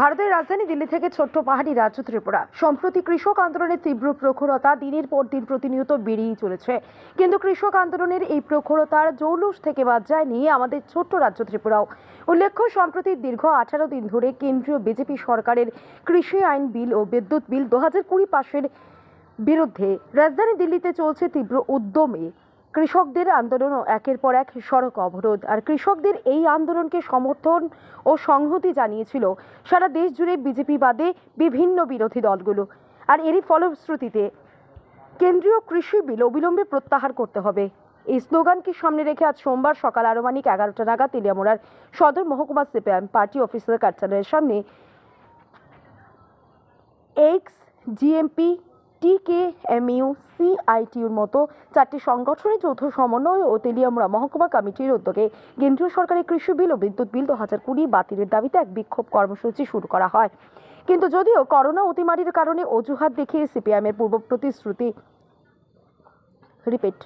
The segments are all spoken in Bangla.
ভারতের রাজধানী দিল্লি থেকে ছোট্ট পাহাড়ি রাজ্য ত্রিপুরা। সম্প্রতি কৃষক আন্দোলনের তীব্র প্রখরতা দিনের পর দিন প্রতিনিয়ত বেড়েই চলেছে। কিন্তু কৃষক আন্দোলনের এই প্রখরতার জৌলুস থেকে বাদ যায়নি আমাদের ছোট্ট রাজ্য ত্রিপুরাও। উল্লেখ্য, সম্প্রতি দীর্ঘ আঠারো দিন ধরে কেন্দ্রীয় বিজেপি সরকারের কৃষি আইন বিল ও বিদ্যুৎ বিল দু হাজার কুড়ি পাশের বিরুদ্ধে রাজধানী দিল্লিতে চলছে তীব্র উদ্যমে। কৃষকদের আন্দোলন ও একের পর এক সড়ক অবরোধ। আর কৃষকদের এই আন্দোলনকে সমর্থন ও সংহতি জানিয়েছিল সারা দেশ জুড়ে বিজেপি বাদে বিভিন্ন বিরোধী দলগুলো। আর এরই ফলশ্রুতিতে কেন্দ্রীয় কৃষি বিল অবিলম্বে প্রত্যাহার করতে হবে। এই স্লোগানকে সামনে রেখে আজ সোমবার সকাল আনুমানিক এগারোটা নাগাদ তেলিয়ামোড়ার সদর মহকুমা সিপিআইএম পার্টি অফিসের কার্যালয়ের সামনে এক্স জিএমপি টিকে এমইউ সিআইটিউর মতো চারটি সংগঠনের যৌথ সমন্বয় ও তেলিয়ামুড়া মহকুমা কমিটির উদ্যোগে কেন্দ্রীয় সরকারের কৃষি বিল ও বিদ্যুৎ বিল দু হাজার কুড়ি বাতিলের দাবিতে এক বিক্ষোভ কর্মসূচি শুরু করা হয়। কিন্তু যদিও করোনা অতিমারির কারণে অজুহাত দেখিয়ে সিপিআইএমের পূর্ব প্রতিশ্রুতি রিপিট।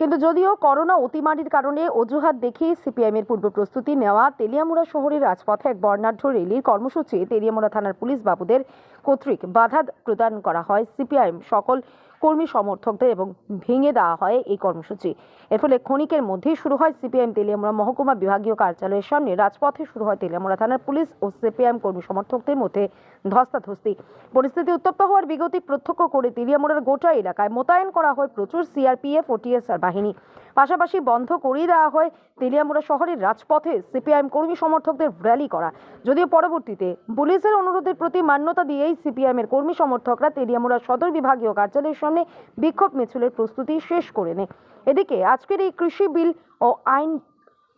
কিন্তু যদিও করোনা অতিমারির কারণে অজুহাত দেখিয়ে সিপিআইএমের পূর্ব প্রস্তুতি নেওয়া তেলিয়ামুড়া শহরের রাজপথে এক বর্ণাঢ্য রেলির কর্মসূচি তেলিয়ামুড়া থানার পুলিশ বাবুদের কর্তৃক বাধা প্রদান করা হয়। সিপিআইএম সকল কর্মী সমর্থকদের এবং ভেঙে দেওয়া হয় এই কর্মসূচি। এর ফলে ক্ষণিকের মধ্যেই শুরু হয় সিপিআইএম তেলিয়ামুড়া মহকুমা বিভাগীয় কার্যালয়ের সামনে। রাজপথে শুরু হয় তেলিয়ামুড়া থানার পুলিশ ও সিপিআইএম কর্মী সমর্থকদের মধ্যে ধস্তাধস্তি। পরিস্থিতি উত্তপ্ত হওয়ার বিগতি প্রত্যক্ষ করে তেলিয়ামুড়ার গোটা এলাকায় মোতায়েন করা হয় প্রচুর সিআরপিএফ ও টিএসআর বাহিনী। পাশাপাশি বন্ধ করিয়ে দেওয়া হয় তেলিয়ামুড়া শহরের রাজপথে সিপিআইএম কর্মী সমর্থকদের র্যালি করা। যদিও পরবর্তীতে পুলিশের অনুরোধের প্রতি মান্যতা দিয়েই সিপিআইএমের কর্মী সমর্থকরা তেলিয়ামুড়া সদর বিভাগীয় কার্যালয়ের সামনে বিক্ষোভ মিছিলের প্রস্তুতি শেষ করে নেয় এদিকে আজকের এই কৃষি বিল ও আইন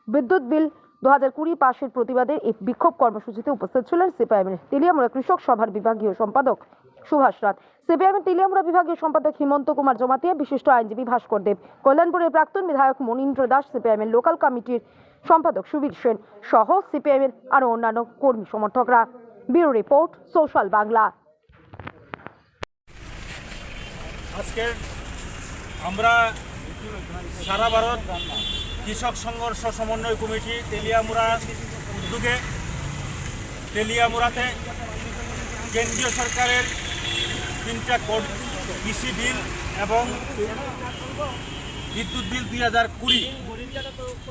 বিদ্যুৎ বিল দু হাজার কুড়ি পাশের প্রতিবাদে এই বিক্ষোভ কর্মসূচিতে উপস্থিত ছিলেন সিপিআইএমের তেলিয়ামুড়া কৃষক সভার বিভাগীয় সম্পাদক সুভাষ রাত। সিপিআইএমের তেলিয়ামুড়া বিভাগীয় সম্পাদক হিমন্ত কুমার জমাতিয়া, বিশিষ্ট আইনজীবী ভাস্কর দেব। কল্যাণপুরের প্রাক্তন বিধায়ক মনীন্দ্র দাস সিপিআইএমের লোকাল কমিটির সম্পাদক সুবীর সেন সহ সিপিআইএমের আরও অন্যান্য কর্মী সমর্থকরা। Bureau report, social Bangla. আজকে আমরা সারা ভারত কৃষক সংঘর্ষ সমন্বয় কমিটি তেলিয়ামুড়া উদ্যোগে তেলিয়ামুড়াতে কেন্দ্রীয় সরকারের তিনটা কৃষি বিল এবং বিদ্যুৎ বিল দুই হাজার কুড়ি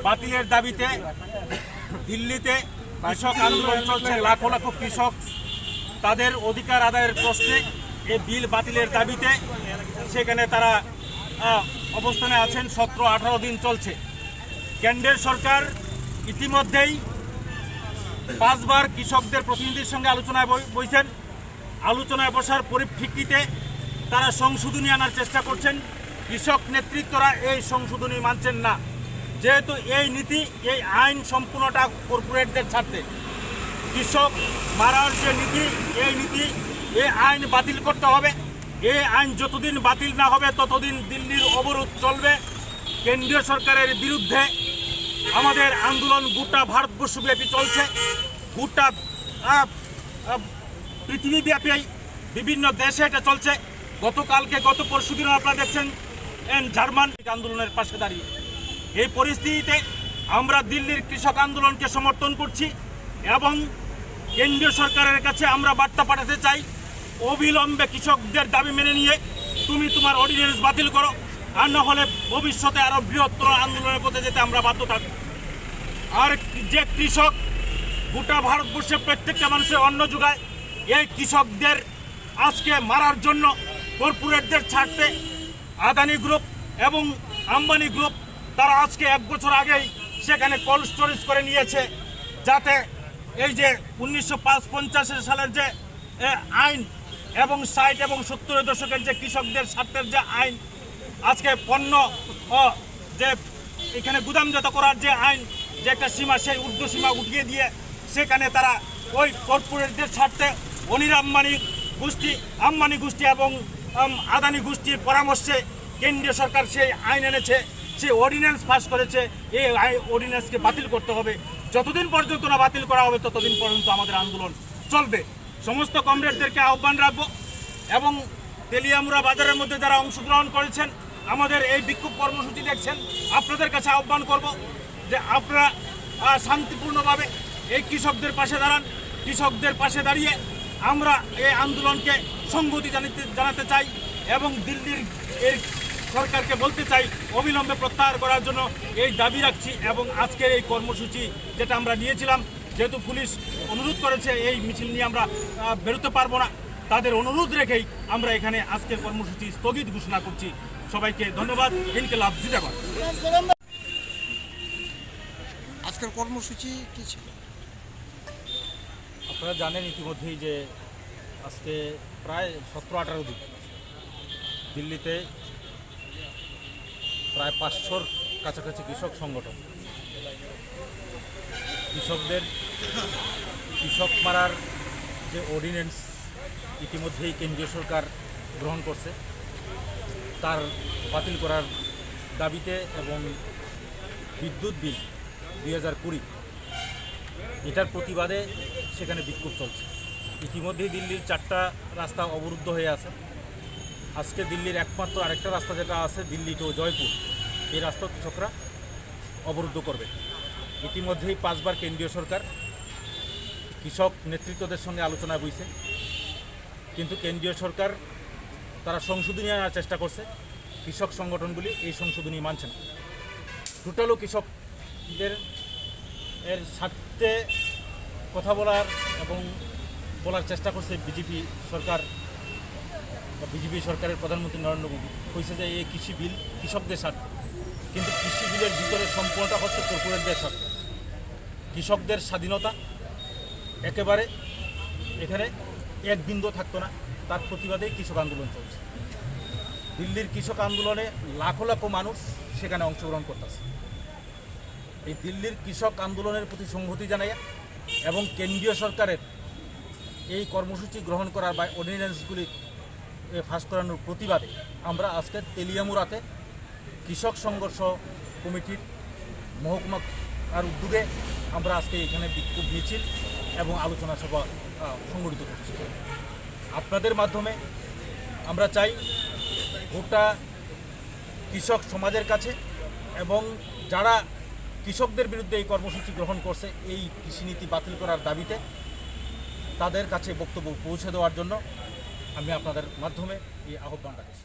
বাতিলের দাবিতে দিল্লিতে কৃষক আন্দোলন চলছে। লাখো লাখো কৃষক তাদের অধিকার আদায়ের প্রশ্নে এই বিল বাতিলের দাবিতে সেখানে তারা অবস্থানে আছেন, সতেরো, আঠারো দিন চলছে। কেন্দ্রের সরকার ইতিমধ্যেই পাঁচবার কৃষকদের প্রতিনিধির সঙ্গে আলোচনায় বই- বইছেন। আলোচনায় বসার পরিপ্রেক্ষিতে তারা সংশোধনী আনার চেষ্টা করছেন। কৃষক নেতৃত্বরা এই সংশোধনী মানছেন না। যেহেতু এই নীতি, এই আইন সম্পূর্ণটা কর্পোরেটদের ছাড়তে। কৃষক মারার যে নীতি, এই নীতি, এই আইন বাতিল করতে হবে। এই আইন যতদিন বাতিল না হবে, ততদিন দিল্লির অবরোধ চলবে। কেন্দ্রীয় সরকারের বিরুদ্ধে আমাদের আন্দোলন গোটা ভারতবর্ষব্যাপী চলছে। গোটা পৃথিবীব্যাপী বিভিন্ন দেশে এটা চলছে। গতকালকে, গত পরশু দিন আপনারা দেখছেন জার্মান আন্দোলনের পাশে দাঁড়িয়ে। এই পরিস্থিতিতে আমরা দিল্লির কৃষক আন্দোলনকে সমর্থন করছি এবং কেন্দ্রীয় সরকারের কাছে আমরা বার্তা পাঠাতে চাই অবিলম্বে কৃষকদের দাবি মেনে নিয়ে তুমি তোমার অর্ডিন্যান্স বাতিল করো, আর না হলে ভবিষ্যতে আরও বৃহত্তর আন্দোলনের পথে যেতে আমরা বাধ্য থাকব। আর যে কৃষক গোটা ভারতবর্ষে প্রত্যেকটা মানুষের অন্ন যোগায়, এই কৃষকদের আজকে মারার জন্য কর্পোরেটদের ছাড়তে আদানি গ্রুপ এবং আম্বানি গ্রুপ, তারা আজকে এক বছর আগেই সেখানে কোল্ড স্টোরেজ করে নিয়েছে, যাতে এই যে উনিশশো সালের যে আইন এবং ষাট এবং সত্তরের দশকের যে কৃষকদের স্বার্থের যে আইন, আজকে পণ্য যে এখানে গুদামজাত করার যে আইন, যে একটা সীমা, সেই ঊর্ধ্ব সীমা উঠিয়ে দিয়ে সেখানে তারা ওই কর্পোরেটদের স্বার্থে অনির আম্বানি গোষ্ঠী আম্বানি গোষ্ঠী এবং আদানি গোষ্ঠীর পরামর্শে কেন্দ্রীয় সরকার সেই আইন এনেছে, সেই অর্ডিন্যান্স পাস করেছে, এই অর্ডিন্যান্সকে বাতিল করতে হবে। যতদিন পর্যন্ত না বাতিল করা হবে, ততদিন পর্যন্ত আমাদের আন্দোলন চলবে। সমস্ত কমরেডদেরকে আহ্বান রাখব এবং তেলিয়ামুড়া বাজারের মধ্যে যারা অংশগ্রহণ করেছেন, আমাদের এই বিক্ষোভ কর্মসূচি দেখছেন, আপনাদের কাছে আহ্বান করব যে আপনারা শান্তিপূর্ণভাবে এই কৃষকদের পাশে দাঁড়ান। কৃষকদের পাশে দাঁড়িয়ে আমরা এই আন্দোলনকে সংগতি জানিতে, জানাতে চাই এবং দিল্লির এর সরকারকে বলতে চাই, অবিলম্বে প্রত্যাহার করার জন্য এই দাবি রাখছি এবং আজকের এই কর্মসূচি যেটা আমরা নিয়েছিলাম যেহেতু পুলিশ অনুরোধ করেছে এই মিছিল নিয়ে আমরা বেরোতে পারব না। তাদের অনুরোধ রেখেই আমরা এখানে আজকের কর্মসূচি স্থগিত ঘোষণা করছি। সবাইকে ধন্যবাদ। ইনকেলাব জিন্দাবাদ। আজকের কর্মসূচি কি ছিল? আপনারা জানেন ইতিমধ্যেই যে আজকে প্রায় সতেরো আঠারো দিন দিল্লিতে প্রায় পাঁচশোর কাছাকাছি কৃষক সংগঠন কৃষকদের, কৃষক মারার যে অর্ডিন্যান্স ইতিমধ্যেই কেন্দ্রীয় সরকার গ্রহণ করছে, তার বাতিল করার দাবিতে এবং বিদ্যুৎ বিল দুই হাজার কুড়ি, এটার প্রতিবাদে সেখানে বিক্ষোভ চলছে। ইতিমধ্যেই দিল্লির চারটা রাস্তা অবরুদ্ধ হয়ে আছে। আজকে দিল্লির একমাত্র আরেকটা রাস্তা যেটা আছে, দিল্লি টু জয়পুর, এই রাস্তা কৃষকরা অবরুদ্ধ করবে। ইতিমধ্যেই পাঁচবার কেন্দ্রীয় সরকার কৃষক নেতৃত্বদের সঙ্গে আলোচনায় বইছে। কিন্তু কেন্দ্রীয় সরকার তারা সংশোধনী আনার চেষ্টা করছে। কৃষক সংগঠনগুলি এই সংশোধনী মানছে না। টোটালও কৃষকদের এর স্বার্থে কথা বলার এবং বলার চেষ্টা করছে বিজেপি সরকার বা বিজেপি সরকারের প্রধানমন্ত্রী নরেন্দ্র মোদী। কইছে যে এই কৃষি বিল কৃষকদের স্বার্থে। কিন্তু কৃষি বিলের ভিতরে সম্পূর্ণটা হচ্ছে কর্পোরেটদের স্বার্থে। কৃষকদের স্বাধীনতা একেবারে এখানে এক বিন্দু থাকতো না। তার প্রতিবাদেই কৃষক আন্দোলন চলছে। দিল্লির কৃষক আন্দোলনে লাখো লাখো মানুষ সেখানে অংশগ্রহণ করতেছে। এই দিল্লির কৃষক আন্দোলনের প্রতি সংহতি জানাইয়া এবং কেন্দ্রীয় সরকারের এই কর্মসূচি গ্রহণ করার বা অর্ডিন্যান্সগুলি ফাঁস করানোর প্রতিবাদে আমরা আজকে তেলিয়ামুরাতে কৃষক সংঘর্ষ কমিটির মহকুমা আর উদ্যোগে আমরা আজকে এখানে বিক্ষোভ মিছিল এবং আলোচনা সভা সংগঠিত করছি। আপনাদের মাধ্যমে আমরা চাই গোটা কৃষক সমাজের কাছে এবং যারা কৃষকদের বিরুদ্ধে এই কর্মসূচি গ্রহণ করছে, এই কৃষিনীতি বাতিল করার দাবিতে তাদের কাছে বক্তব্য পৌঁছে দেওয়ার জন্য আমি আপনাদের মাধ্যমে এই আহ্বান রাখছি।